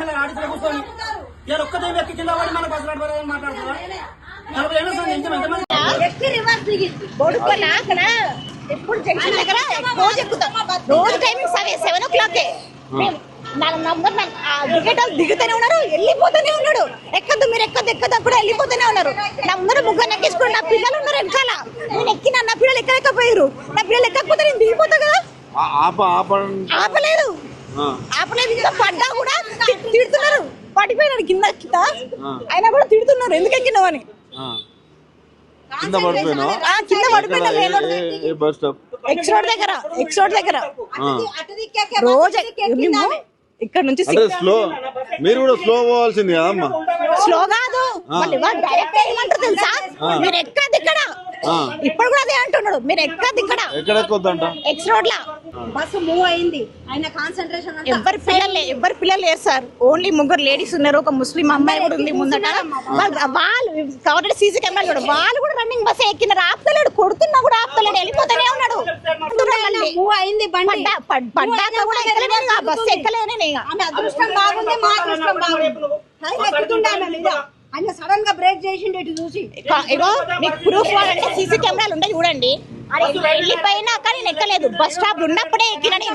మీద ఆడితే కూర్చొని ఇవాళ ఒక్కదే వ్యక్తి కింద పడి మన బస్సు నడపదని మాట్లాడుతున్నా నలభై ఏళ్ళ సార్ ఎంత ఎంతమంది ఎక్కి రివర్స్ దిగింది బొడుకొని అక్కడ. ఎప్పుడు జంక్షన్ దగ్గర రోజు ఎక్కుతాం. రోజు timing seven seven o'clock. నా నంబర్ దిగేటోళ్ళు దిగుతూనే ఉన్నారు వెళ్ళిపోతూనే ఉన్నాడు. ఎక్కద్దు మీరు ఎక్కద్దు ఎక్కద్దు కూడా వెళ్ళిపోతూనే ఉన్నారు. నా ముందర ముగ్గురు ఎక్కించుకుని నా పిల్లలు ఉన్నారు వెనకాల. నేను ఎక్కిన నా పిల్లలు ఎక్కలేకపోయారు నా పిల్లలు ఎక్కకపోతే నేను దిగిపోతా కదా. ఆ- ఆప ఆపండి. ఆపలేదు. ఆ. ఆపలేదు పడ్డా కూడా తిడుతున్నారు. పడిపోయినాడు కింద కింద. అయినా కూడా తిడుతున్నారు. ఎందుకు ఎక్కినావని ఆ. కింద పడిపోయినా బస్ స్టాప్? ఎక్స్ రోడ్ దగ్గర ఎక్స్ రోడ్ దగ్గర. రోజు ఇక్కడ నుంచి అంటే స్లో మీరు కూడా స్లో పోవాల్సింది కదమ్మా స్లో కాదు. డైరెక్ట్ ఏమంటారు తెలుసా? మీరు ఎక్కది ఇక్కడ? ఆ. ఇప్పుడు కూడా అదే అంటున్నాడు. మీరు ఎక్కది ఇక్కడ ఎక్కడెక్కొద్దంట ఎక్స్ రోడ్ లా? బస్సు మూవ్ అయింది. ఆయన కాన్సన్ట్రేషన్ అంతా ఎవ్వరి పిల్లలు ఎవ్వరి పిల్లలు లేరు సార్. ఓన్లీ ముగ్గురు లేడీస్ ఉన్నారు. ఒక ముస్లిం అమ్మాయి కూడా ఉంది ముందట. వాళ్ళు ఆల్రెడీ సీసీ కెమెరాలు కూడా వాళ్ళు కూడా రన్నింగ్ బస్ ఎక్కినారు ఆపుతలేడు. కొడుతున్నా కూడా ఆపుతలేడు. వెళ్ళిపోతూనే ఉన్నాడు. మూవ్ అయింది పడ్డాక కూడా ఎక్కలేను ఆ బస్సు ఎక్కలేను. ఆమె అదృష్టం బాగుంది మా అదృష్టం బాగుంది. ఆయన సడన్గా బ్రేక్ చేసిండు ఇటు చూసి. ఇక- ఇగో మీకు ప్రూఫ్ కావాలంటే సీసీ కెమెరాలు ఉంటాయి చూడండి. అది వెళ్ళిపోయినాక నేను ఎక్కలేదు. బస్ స్టాప్ ఉన్నప్పుడే ఎక్కిన నేను.